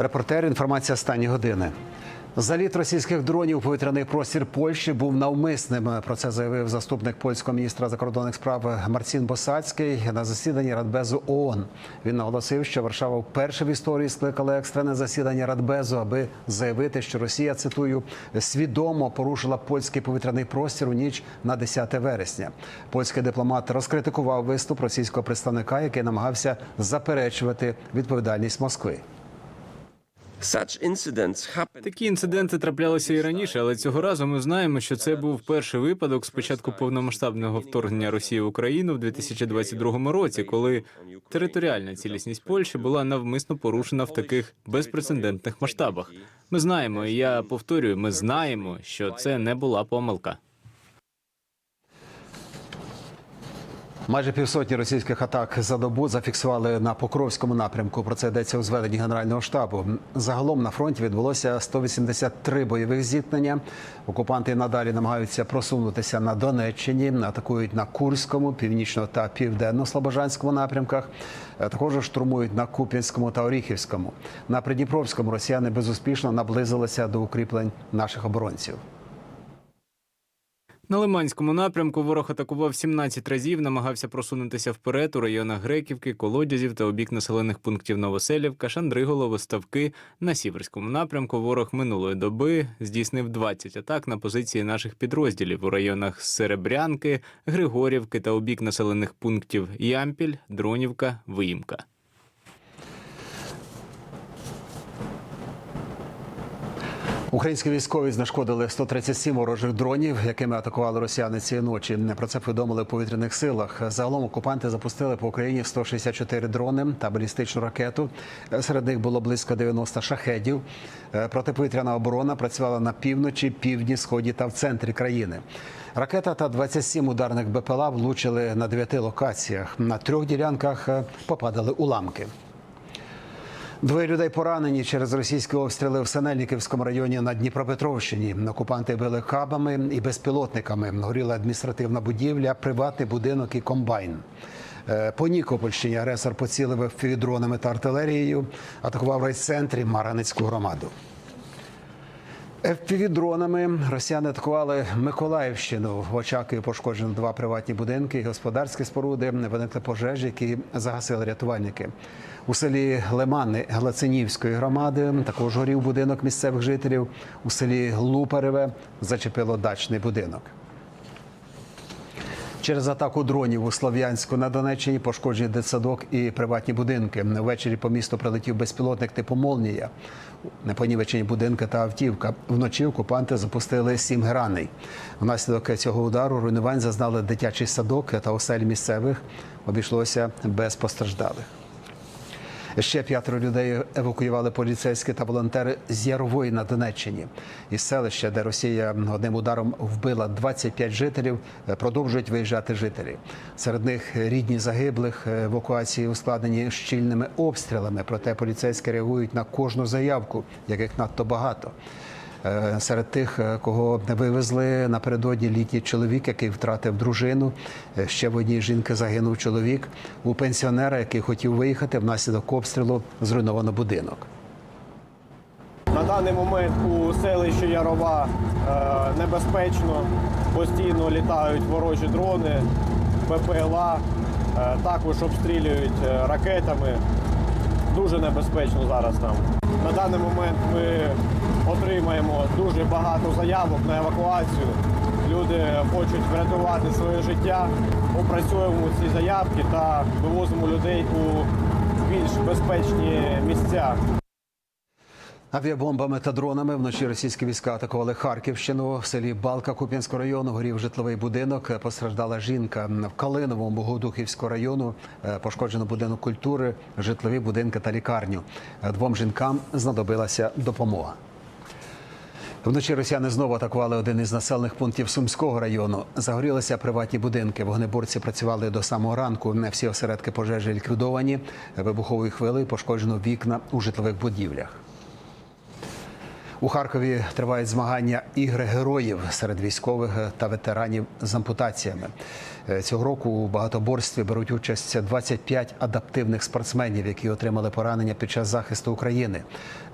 Репортер, інформація останні години. Заліт російських дронів у повітряний простір Польщі був навмисним. Про це заявив заступник польського міністра закордонних справ Марцін Босацький на засіданні Радбезу ООН. Він наголосив, що Варшава вперше в історії скликала екстрене засідання Радбезу, аби заявити, що Росія цитую свідомо порушила польський повітряний простір у ніч на 10 вересня. Польський дипломат розкритикував виступ російського представника, який намагався заперечувати відповідальність Москви. Такі інциденти траплялися і раніше, але цього разу ми знаємо, що це був перший випадок з початку повномасштабного вторгнення Росії в Україну в 2022 році, коли територіальна цілісність Польщі була навмисно порушена в таких безпрецедентних масштабах. Ми знаємо, і я повторюю, ми знаємо, що це не була помилка. Майже півсотні російських атак за добу зафіксували на Покровському напрямку. Про це йдеться у зведенні Генерального штабу. Загалом на фронті відбулося 183 бойових зіткнення. Окупанти надалі намагаються просунутися на Донеччині, атакують на Курському, північно та південно-слобожанському напрямках. Е, Також штурмують на Куп'янському та Оріхівському. На Придніпровському росіяни безуспішно наблизилися до укріплень наших оборонців. На Лиманському напрямку ворог атакував 17 разів, намагався просунутися вперед у районах Греківки, Колодязів та обік населених пунктів Новоселівка, Шандриголово, Ставки. На Сіверському напрямку ворог минулої доби здійснив 20 атак на позиції наших підрозділів у районах Серебрянки, Григорівки та обік населених пунктів Ямпіль, Дронівка, Виїмка. Українські військові знешкодили 137 ворожих дронів, якими атакували росіяни цієї ночі. Про це повідомили в повітряних силах. Загалом окупанти запустили по Україні 164 дрони та балістичну ракету. Серед них було близько 90 шахедів. Е, Протиповітряна оборона працювала на півночі, півдні, сході та в центрі країни. Ракета та 27 ударних БПЛА влучили на дев'яти локаціях. На трьох ділянках е, попадали уламки. Двоє людей поранені через російські обстріли в Синельниківському районі на Дніпропетровщині. Окупанти били кабами і безпілотниками. Горіла адміністративна будівля, приватний будинок і комбайн. Е, По Нікопольщині агресор поцілив дронами та артилерією, атакував райцентрі Мараницьку громаду. FPV-дронами росіяни атакували Миколаївщину. В Очакові пошкоджено два приватні будинки і господарські споруди. Виникли пожежі, які загасили рятувальники. У селі Лимани Глацинівської громади також горів будинок місцевих жителів. У селі Лупареве зачепило дачний будинок. Через атаку дронів у Слов'янську на Донеччині пошкоджені дитсадок і приватні будинки. Ввечері по місту прилетів безпілотник типу Молнія. Непонівечені будинки та автівка. Вночі окупанти запустили сім граней. Внаслідок цього удару руйнувань зазнали дитячий садок та осель місцевих. Обійшлося без постраждалих. Ще п'ятеро людей евакуювали поліцейські та волонтери з Ярової на Донеччині. Із селища, де Росія одним ударом вбила 25 жителів, продовжують виїжджати жителі. Серед них рідні загиблих, евакуації ускладнені щільними обстрілами. Проте поліцейські реагують на кожну заявку, яких надто багато. Е, Серед тих, е, кого вивезли напередодні літній чоловік, який втратив дружину. Е, Ще в одній жінки загинув чоловік. У пенсіонера, який хотів виїхати, внаслідок обстрілу зруйновано будинок. На даний момент у селищі Ярова небезпечно, постійно літають ворожі дрони, БПЛА, е, також обстрілюють ракетами. Дуже небезпечно зараз там. На даний момент ми отримаємо дуже багато заявок на евакуацію. Люди хочуть врятувати своє життя. Опрацьовуємо ці заявки та вивозимо людей у більш безпечні місця. Авіабомбами та дронами вночі російські війська атакували Харківщину. В селі Балка Куп'янського району горів житловий будинок. Постраждала жінка в Калиновому Богодухівського району. е, Пошкоджено будинок культури, житлові будинки та лікарню. Двом жінкам знадобилася допомога. Вночі росіяни знову атакували один із населених пунктів Сумського району. Загорілися приватні будинки. Вогнеборці працювали до самого ранку. Не всі осередки пожежі ліквідовані. Вибуховою хвилею пошкоджено вікна у житлових будівлях. У Харкові тривають змагання ігри героїв серед військових та ветеранів з ампутаціями. Е, Цього року у багатоборстві беруть участь 25 адаптивних спортсменів, які отримали поранення під час захисту України.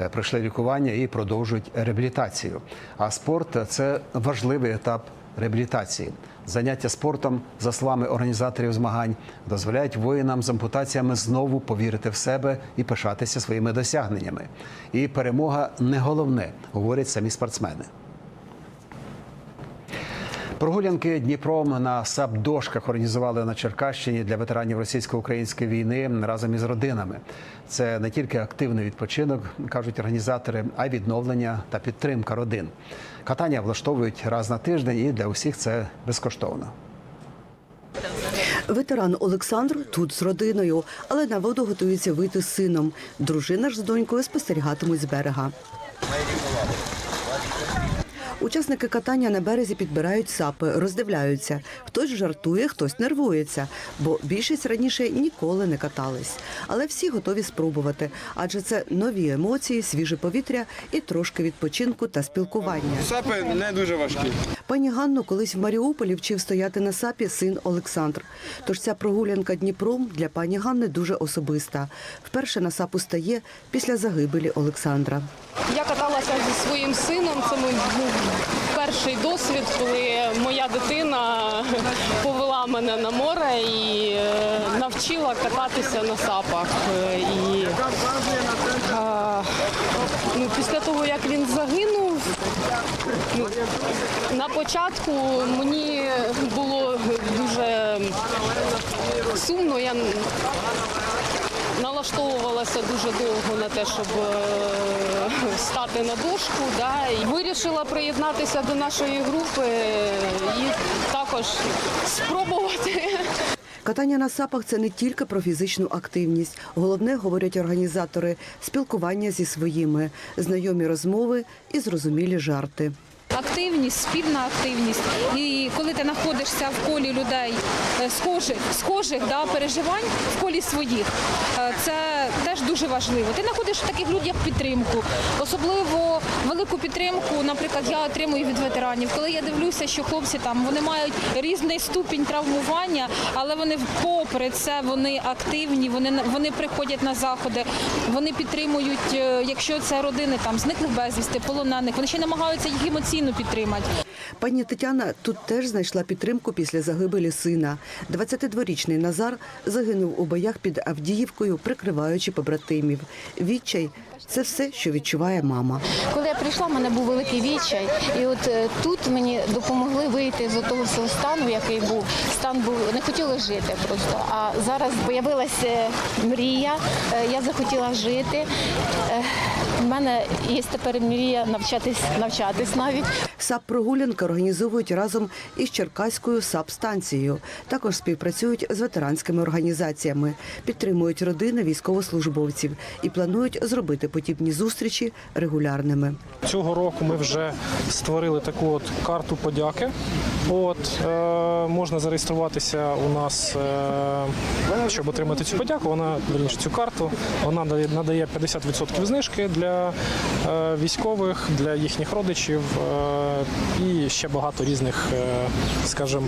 Е, Пройшли лікування і продовжують реабілітацію. А спорт це важливий етап реабілітації. Заняття спортом, за словами організаторів змагань, дозволяють воїнам з ампутаціями знову повірити в себе і пишатися своїми досягненнями. І перемога не головне, говорять самі спортсмени. Прогулянки Дніпром на САП-дошках організували на Черкащині для ветеранів російсько-української війни разом із родинами. Це не тільки активний відпочинок, кажуть організатори, а й відновлення та підтримка родин. Катання влаштовують раз на тиждень, і для усіх це безкоштовно. Ветеран Олександр тут з родиною, але на воду готується вийти з сином. Дружина ж з донькою спостерігатимуть з берега. Учасники катання на березі підбирають сапи, роздивляються. Хтось жартує, хтось нервується, бо більшість раніше ніколи не катались. Але всі готові спробувати, адже це нові емоції, свіже повітря і трошки відпочинку та спілкування. Сапи не дуже важкі. Пані Ганну колись в Маріуполі вчив стояти на сапі син Олександр. Тож ця прогулянка Дніпром для пані Ганни дуже особиста. Вперше на сапу стає після загибелі Олександра. Я каталася зі своїм сином. Це мій був перший досвід, коли моя дитина повела мене на море і е, навчила кататися на сапах. Е, І ну, після того, як він загинув, ну, на початку мені було дуже сумно. Я налаштовувалася дуже довго на те, щоб е, стати на дошку. Да, і вирішила приєднатися до нашої групи і також спробувати. Катання на сапах це не тільки про фізичну активність. Головне, говорять організатори, спілкування зі своїми, знайомі розмови і зрозумілі жарти. Активність, спільна активність. І коли ти знаходишся в колі людей е, схожих, схожих да, переживань, в колі своїх, е, теж дуже важливо. Ти знаходиш в таких людях підтримку, особливо велику підтримку, наприклад, я отримую від ветеранів. Коли я дивлюся, що хлопці там вони мають різний ступінь травмування, але вони попри це вони активні, вони вони приходять на заходи, вони підтримують, е, якщо це родини там зниклих безвісти, полонених, вони ще намагаються їх емоційно підтримати. Пані Тетяна тут теж знайшла підтримку після загибелі сина. 22-річний Назар загинув у боях під Авдіївкою, прикриваючи побратимів. Відчай це все, що відчуває мама. Коли я прийшла, в мене був великий відчай, і от е, тут мені допомогли вийти з того всього стану, який був. Стан був не хотіли жити просто. А зараз з'явилася мрія. е, Я захотіла жити. Е, У мене є тепер мрія навчатись навчатись навіть. САП-прогулянки організовують разом із Черкаською САП-станцією. Також співпрацюють з ветеранськими організаціями, підтримують родини військовослужбовців і планують зробити подібні зустрічі регулярними. Цього року ми вже створили таку от карту подяки. От е, можна зареєструватися у нас, е, щоб отримати цю подяку. Вона верніше цю карту. Вона дає- надає 50% знижки для е, військових, для їхніх родичів е, і ще багато різних, е, скажімо,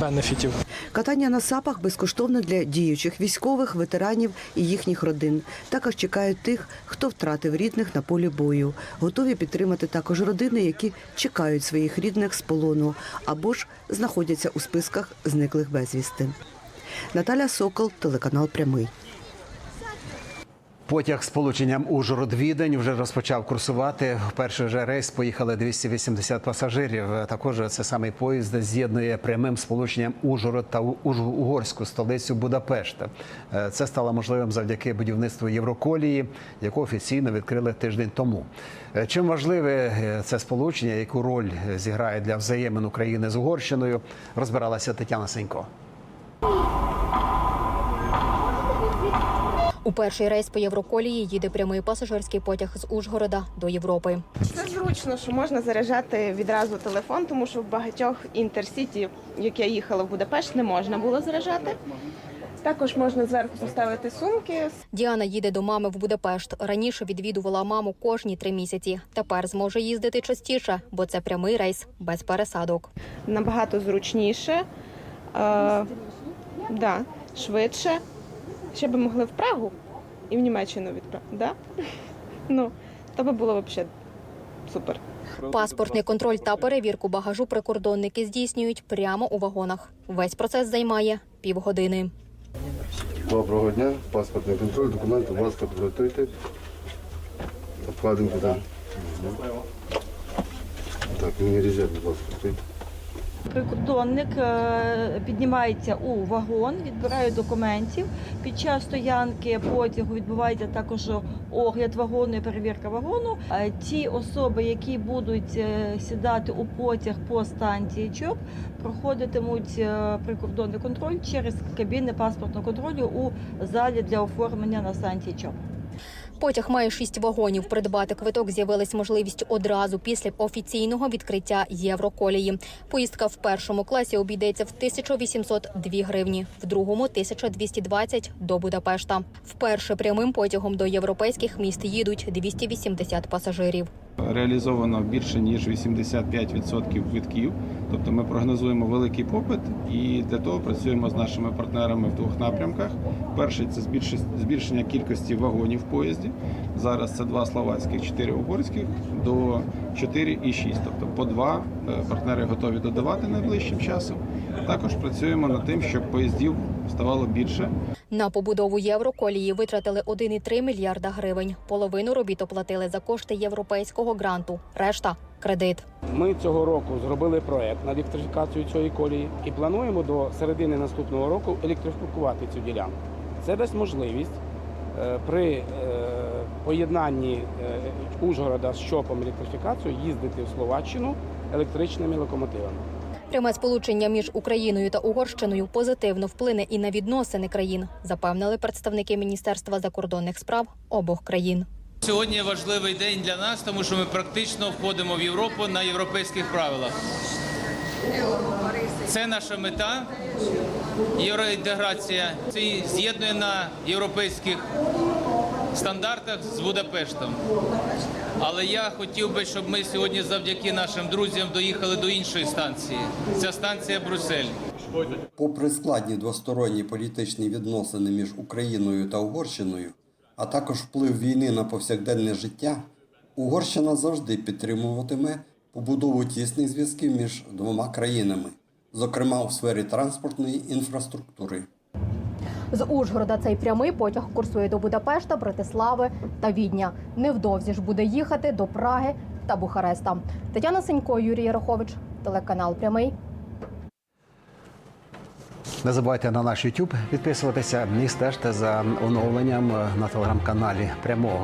бенефітів. Катання на сапах безкоштовне для діючих військових, ветеранів і їхніх родин. Також чекають тих, хто втратив рідних на полі бою. Готові підтримати також родини, які чекають своїх рідних з полону або ж знаходяться у списках зниклих безвісти. Наталя Сокол, телеканал Прямий. Потяг з полученням Ужгород-Відень вже розпочав курсувати. Перший же рейс поїхали 280 пасажирів. Також це самий поїзд з'єднує прямим сполученням Ужгород та угорську столицю Будапешта. Е, Це стало можливим завдяки будівництву Євроколії, яку офіційно відкрили тиждень тому. Е, Чим важливе е, це сполучення, яку роль зіграє для взаємин України з Угорщиною, розбиралася Тетяна Сенько. У перший рейс по Євроколії їде прямий пасажирський потяг з Ужгорода до Європи. Це зручно, що можна заряджати відразу телефон, тому що в багатьох інтерсіті, як я їхала в Будапешт, не можна було заряджати. Також можна зверху поставити сумки. Діана їде до мами в Будапешт. Раніше відвідувала маму кожні три місяці. Тепер зможе їздити частіше, бо це прямий рейс без пересадок. Набагато зручніше, е, да, швидше. Ще би могли в Прагу і в Німеччину відправити. Да? Ну, то би було взагалі супер. Паспортний контроль та перевірку багажу прикордонники здійснюють прямо у вагонах. Весь процес займає півгодини. Доброго дня, паспортний контроль, документи, будь ласка, підготуйте. Обкладемо туди. Так, мені резерв, будь ласка. Прикордонник е, піднімається у вагон, відбирає документів. Під час стоянки потягу відбувається також огляд вагону і перевірка вагону. Е, Ті особи, які будуть е, сідати у потяг по станції ЧОП, проходитимуть прикордонний контроль через кабіни паспортного контролю у залі для оформлення на станції ЧОП. Потяг має шість вагонів. Придбати квиток з'явилась можливість одразу після офіційного відкриття Євроколії. Поїздка в першому класі обійдеться в 1802 гривні, в другому 1220 до Будапешта. Вперше прямим потягом до європейських міст їдуть 280 пасажирів. Реалізовано більше ніж 85% квитків. Тобто ми прогнозуємо великий попит і для того працюємо з нашими партнерами в двох напрямках. Перший це збільшення кількості вагонів в поїзді. Зараз це два словацьких, чотири угорських до 4 і 6. Тобто по два е, партнери готові додавати найближчим часом. Також працюємо над тим, щоб поїздів ставало більше. На побудову Євроколії витратили 1,3 мільярда гривень. Половину робіт оплатили за кошти європейського гранту, решта кредит. Ми цього року зробили проект на електрифікацію цієї колії і плануємо до середини наступного року електрифікувати цю ділянку. Це дасть можливість е, при е, поєднанні е, Ужгорода з щопом електрифікацією їздити в Словаччину електричними локомотивами. Пряме сполучення між Україною та Угорщиною позитивно вплине і на відносини країн, запевнили представники Міністерства закордонних справ обох країн. Сьогодні важливий день для нас, тому що ми практично входимо в Європу на європейських правилах. Це наша мета. Євроінтеграція це з'єднує на європейських стандартах з Будапештом. Але я хотів би, щоб ми сьогодні завдяки нашим друзям доїхали до іншої станції. Ця станція Брюссель. Попри складні двосторонні політичні відносини між Україною та Угорщиною, а також вплив війни на повсякденне життя, Угорщина завжди підтримуватиме побудову тісних зв'язків між двома країнами, зокрема у сфері транспортної інфраструктури. З Ужгорода цей прямий потяг курсує до Будапешта, Братислави та Відня. Невдовзі ж буде їхати до Праги та Бухареста. Тетяна Сенько, Юрій Ярохович, телеканал Прямий. Не забувайте на наш YouTube підписуватися і стежте за оновленням на телеграм-каналі прямого.